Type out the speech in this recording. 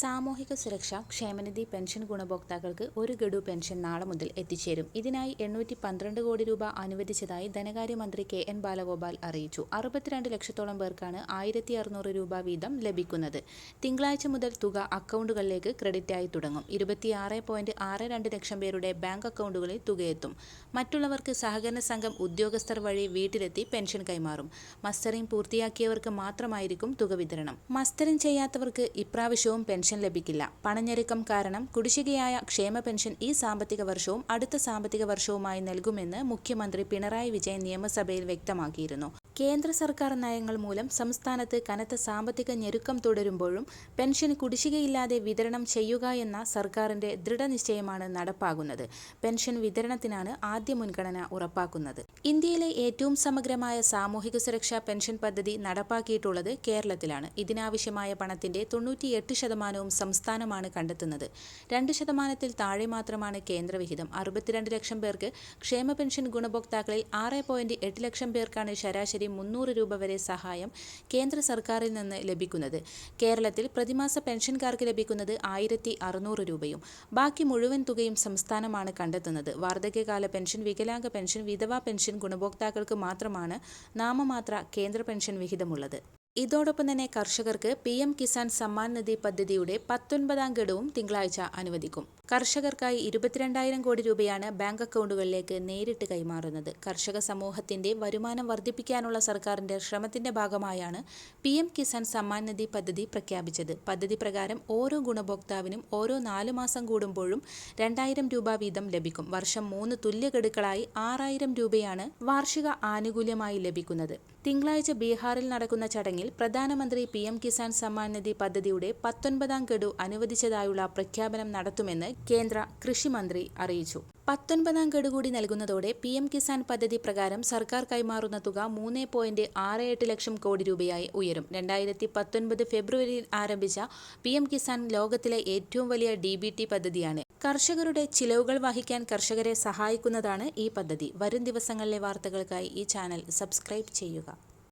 സാമൂഹിക സുരക്ഷ ക്ഷേമനിധി പെൻഷൻ ഗുണഭോക്താക്കൾക്ക് ഒരു ഗഡു പെൻഷൻ നാളെ മുതൽ എത്തിച്ചേരും. ഇതിനായി എണ്ണൂറ്റി പന്ത്രണ്ട് കോടി രൂപ അനുവദിച്ചതായി ധനകാര്യമന്ത്രി കെ എൻ ബാലഗോപാൽ അറിയിച്ചു. അറുപത്തിരണ്ട് ലക്ഷത്തോളം പേർക്കാണ് ആയിരത്തി അറുന്നൂറ് രൂപ വീതം ലഭിക്കുന്നത്. തിങ്കളാഴ്ച മുതൽ തുക അക്കൗണ്ടുകളിലേക്ക് ക്രെഡിറ്റായി തുടങ്ങും. ഇരുപത്തിയാറ് പോയിന്റ് ആറ് രണ്ട് ലക്ഷം പേരുടെ ബാങ്ക് അക്കൗണ്ടുകളിൽ തുകയെത്തും. മറ്റുള്ളവർക്ക് സഹകരണ സംഘം ഉദ്യോഗസ്ഥർ വഴി വീട്ടിലെത്തി പെൻഷൻ കൈമാറും. മസ്റ്ററിംഗ് പൂർത്തിയാക്കിയവർക്ക് മാത്രമായിരിക്കും തുക വിതരണം. മസ്റ്ററിംഗ് ചെയ്യാത്തവർക്ക് ഇപ്രാവശ്യവും പെൻഷൻ ലഭിക്കില്ല. പണഞ്ഞെരുക്കം കാരണം കുടിശ്ശികയായ ക്ഷേമ പെൻഷൻ ഈ സാമ്പത്തിക വർഷവും അടുത്ത സാമ്പത്തിക വർഷവുമായി നൽകുമെന്ന് മുഖ്യമന്ത്രി പിണറായി വിജയൻ നിയമസഭയിൽ വ്യക്തമാക്കിയിരുന്നു. കേന്ദ്ര സർക്കാർ നയങ്ങൾ മൂലം സംസ്ഥാനത്ത് കനത്ത സാമ്പത്തിക ഞെരുക്കം തുടരുമ്പോഴും പെൻഷൻ കുടിശ്ശികയില്ലാതെ വിതരണം ചെയ്യുക എന്ന സർക്കാരിന്റെ ദൃഢനിശ്ചയമാണ് നടപ്പാകുന്നത്. പെൻഷൻ വിതരണത്തിനാണ് ആദ്യ മുൻഗണന ഉറപ്പാക്കുന്നത്. ഇന്ത്യയിലെ ഏറ്റവും സമഗ്രമായ സാമൂഹിക സുരക്ഷാ പെൻഷൻ പദ്ധതി നടപ്പാക്കിയിട്ടുള്ളത് കേരളത്തിലാണ്. ഇതിനാവശ്യമായ പണത്തിന്റെ തൊണ്ണൂറ്റിയെട്ട് ശതമാനവും സംസ്ഥാനമാണ് കണ്ടെത്തുന്നത്. രണ്ട് ശതമാനത്തിൽ താഴെ മാത്രമാണ് കേന്ദ്രവിഹിതം. അറുപത്തിരണ്ട് ലക്ഷം പേർക്ക് ക്ഷേമ പെൻഷൻ ഗുണഭോക്താക്കളിൽ ആറ് ലക്ഷം പേർക്കാണ് ശരാശരി മുന്നൂറ് രൂപ വരെ സഹായം കേന്ദ്ര സർക്കാരിൽ നിന്ന് ലഭിക്കുന്നത്. കേരളത്തിൽ പ്രതിമാസ പെൻഷൻകാർക്ക് ലഭിക്കുന്നത് ആയിരത്തി അറുന്നൂറ് രൂപയും ബാക്കി മുഴുവൻ തുകയും സംസ്ഥാനമാണ് കണ്ടെത്തുന്നത്. വാർദ്ധക്യകാല പെൻഷൻ വികലാംഗ പെൻഷൻ വിധവാ പെൻഷൻ ഗുണഭോക്താക്കൾക്ക് മാത്രമാണ് നാമമാത്ര കേന്ദ്ര പെൻഷൻ വിഹിതമുള്ളത്. ഇതോടൊപ്പം തന്നെ കർഷകർക്ക് പി എം കിസാൻ സമ്മാൻ നിധി പദ്ധതിയുടെ പത്തൊൻപതാം ഗഡുവും തിങ്കളാഴ്ച അനുവദിക്കും. കർഷകർക്കായി ഇരുപത്തിരണ്ടായിരം കോടി രൂപയാണ് ബാങ്ക് അക്കൗണ്ടുകളിലേക്ക് നേരിട്ട് കൈമാറുന്നത്. കർഷക സമൂഹത്തിന്റെ വരുമാനം വർദ്ധിപ്പിക്കാനുള്ള സർക്കാരിന്റെ ശ്രമത്തിന്റെ ഭാഗമായാണ് പി എം കിസാൻ സമ്മാൻ നിധി പദ്ധതി പ്രഖ്യാപിച്ചത്. പദ്ധതി പ്രകാരം ഓരോ ഗുണഭോക്താവിനും ഓരോ നാലു മാസം കൂടുമ്പോഴും രണ്ടായിരം രൂപ വീതം ലഭിക്കും. വർഷം മൂന്ന് തുല്യ ഗഡുക്കളായി ആറായിരം രൂപയാണ് വാർഷിക ആനുകൂല്യമായി ലഭിക്കുന്നത്. തിങ്കളാഴ്ച ബീഹാറിൽ നടക്കുന്ന ചടങ്ങിൽ പ്രധാനമന്ത്രി പി എം കിസാൻ സമ്മാൻ നിധി പദ്ധതിയുടെ പത്തൊൻപതാം ഗഡു അനുവദിച്ചതായുള്ള പ്രഖ്യാപനം നടത്തുമെന്ന് കേന്ദ്ര കൃഷിമന്ത്രി അറിയിച്ചു. പത്തൊൻപതാം ഗഡു കൂടി നൽകുന്നതോടെ പി എം കിസാൻ പദ്ധതി പ്രകാരം സർക്കാർ കൈമാറുന്ന തുക മൂന്ന് പോയിന്റ് ആറ് എട്ട് ലക്ഷം കോടി രൂപയായി ഉയരും. രണ്ടായിരത്തി പത്തൊൻപത് ഫെബ്രുവരിയിൽ ആരംഭിച്ച പി എം കിസാൻ ലോകത്തിലെ ഏറ്റവും വലിയ ഡി ബി ടി പദ്ധതിയാണ്. കർഷകരുടെ ചിലവുകൾ വഹിക്കാൻ കർഷകരെ സഹായിക്കുന്നതാണ് ഈ പദ്ധതി. വരും ദിവസങ്ങളിലെ വാർത്തകൾക്കായി ഈ ചാനൽ സബ്സ്ക്രൈബ് ചെയ്യുക.